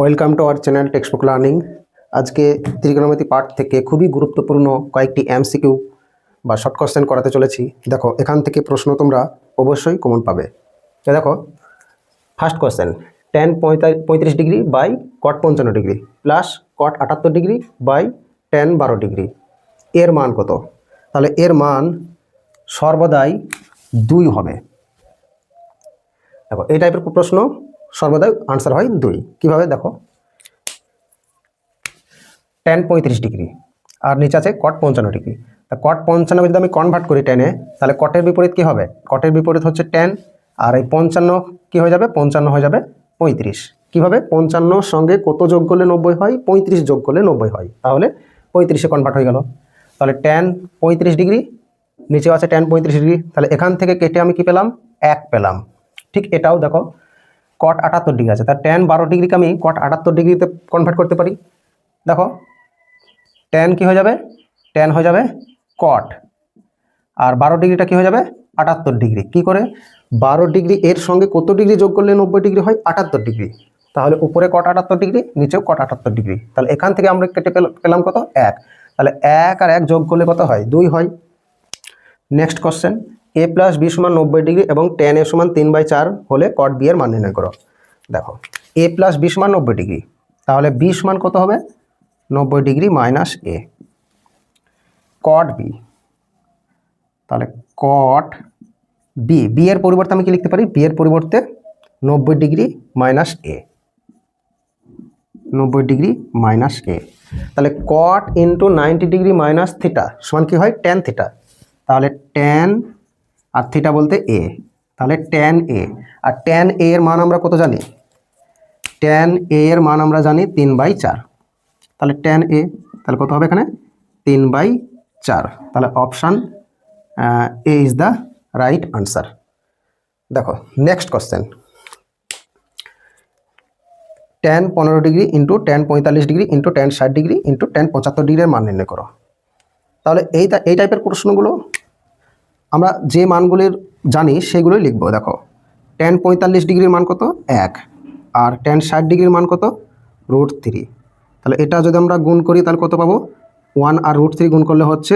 Welcome to our channel textbook learning আজকে ত্রিকোণমিতি part থেকে খুবই গুরুত্বপূর্ণ কয়েকটি এমসিকিউ বা শর্ট কোশ্চেন করাতে চলেছি। দেখো, এখান থেকে প্রশ্ন তোমরা অবশ্যই কমন পাবে। দেখো ফার্স্ট কোশ্চেন টেন পঁয়ত্রিশ ডিগ্রি বাই কট পঞ্চান্ন ডিগ্রি প্লাস কট আটাত্তর ডিগ্রি বাই টেন বারো ডিগ্রি। এর মান কত? তাহলে এর মান সর্বদাই দুই হবে। দেখো, এই টাইপের প্রশ্ন সর্বদাই আনসার হয় দুই। কীভাবে? দেখো। টেন পঁয়ত্রিশ ডিগ্রি। আর নিচে আছে কট পঞ্চান্ন ডিগ্রি। তা কট পঞ্চান্ন যদি আমি কনভার্ট করি টেনে তাহলে কটের বিপরীত কি হবে? কটের বিপরীত হচ্ছে টেন আর এই পঞ্চান্ন কি হয়ে যাবে? পঞ্চান্ন হয়ে যাবে পঁয়ত্রিশ। কীভাবে? পঞ্চান্নর সঙ্গে কত যোগ করলে নব্বই হয়? পঁয়ত্রিশ যোগ করলে নব্বই হয়। তাহলে পঁয়ত্রিশে কনভার্ট হয়ে গেল। তাহলে টেন পঁয়ত্রিশ ডিগ্রি, নিচেও আছে টেন পঁয়ত্রিশ ডিগ্রি। তাহলে এখান থেকে কেটে আমি কি পেলাম? এক পেলাম। ঠিক এটাও দেখো। কট আটাত্তর ডিগ্রি আছে। তার টেন বারো ডিগ্রিকে আমি কট আটাত্তর ডিগ্রিতে কনভার্ট করতে পারি? দেখো টেন কি হয়ে যাবে? টেন হয়ে যাবে কট আর বারো ডিগ্রিটা কি হয়ে যাবে? আটাত্তর ডিগ্রি কি করে? বারো ডিগ্রি এর সঙ্গে কত ডিগ্রি যোগ করলে নব্বই ডিগ্রি হয়? আটাত্তর ডিগ্রি তাহলে উপরে কট আটাত্তর ডিগ্রি নিচেও কট আটাত্তর ডিগ্রি তাহলে এখান থেকে আমরা কেটে পেল- পেলাম কত? এক। তাহলে এক আর এক যোগ করলে কত হয়? দুই হয়। Next question A plus B সমান নব্বই ডিগ্রি এবং টেন এ সমান তিন বাই চার হলে কট বি এর মান নির্ণয় করো। দেখো এ প্লাস বি সমান নব্বই ডিগ্রি, তাহলে বি সমান কত হবে? নব্বই degree minus A cot B তাহলে কট বি বি এর পরিবর্তে আমি কি লিখতে পারি? বি এর পরিবর্তে নব্বই ডিগ্রি মাইনাস এ নব্বই ডিগ্রি মাইনাস এ তাহলে cot into ninety degree minus theta সমান কি হয়? টেন থিটা তাহলে টেন আর থিটা বলতে এ তাহলে টেন এ আর টেন এ এর মান আমরা কত জানি? টেন এ এর মান আমরা জানি তিন বাই চার। তাহলে টেন এ তাহলে কত হবে এখানে? তিন বাই চার। তাহলে option A is the right answer দেখো নেক্সট কোশ্চেন টেন পনেরো ডিগ্রি ইন্টু টেন পঁয়তাল্লিশ ডিগ্রি ইন্টু টেন ষাট ডিগ্রি ইন্টু টেন পঁচাত্তর ডিগ্রির মান নির্ণয় করো। তাহলে এই এই টাইপের প্রশ্নগুলো আমরা যে মানগুলির জানি সেগুলোই লিখব, দেখো। টেন পঁয়তাল্লিশ ডিগ্রির মান কত? এক। আর টেন ষাট ডিগ্রির মান কত? রুট থ্রি তাহলে এটা যদি আমরা গুণ করি, তাহলে কত পাবো? ওয়ান আর রুট থ্রি গুণ করলে হচ্ছে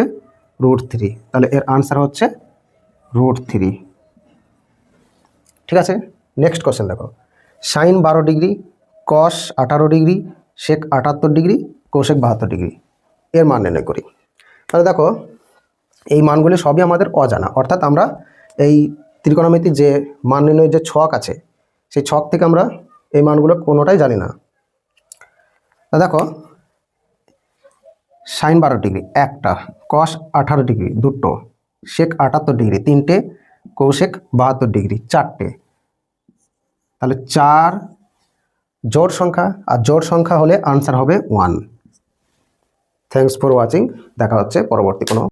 রুট থ্রি তাহলে এর আনসার হচ্ছে রুট থ্রি ঠিক আছে? নেক্সট কোশ্চেন দেখো। সাইন বারো ডিগ্রি কস আঠারো ডিগ্রি শেক আটাত্তর ডিগ্রি কোশেক বাহাত্তর ডিগ্রি। এর মান নির্ণয় করি। তাহলে দেখো এই মানগুলি সবই আমাদের অজানা। অর্থাৎ আমরা এই ত্রিকোণমিতির যে মান নির্ণয়ের যে ছক আছে, সেই ছক থেকে আমরা এই মানগুলো কোনোটাই জানি না। তা দেখো, সাইন বারো ডিগ্রি, একটা, কস আঠারো ডিগ্রি, দুটো শেক আটাত্তর ডিগ্রি, তিনটে, কৌশেক বাহাত্তর ডিগ্রি, চারটে। তাহলে চার জোড় সংখ্যা, আর জোড় সংখ্যা হলে আনসার হবে ওয়ান থ্যাংকস ফর ওয়াচিং দেখা হচ্ছে পরবর্তী কোনো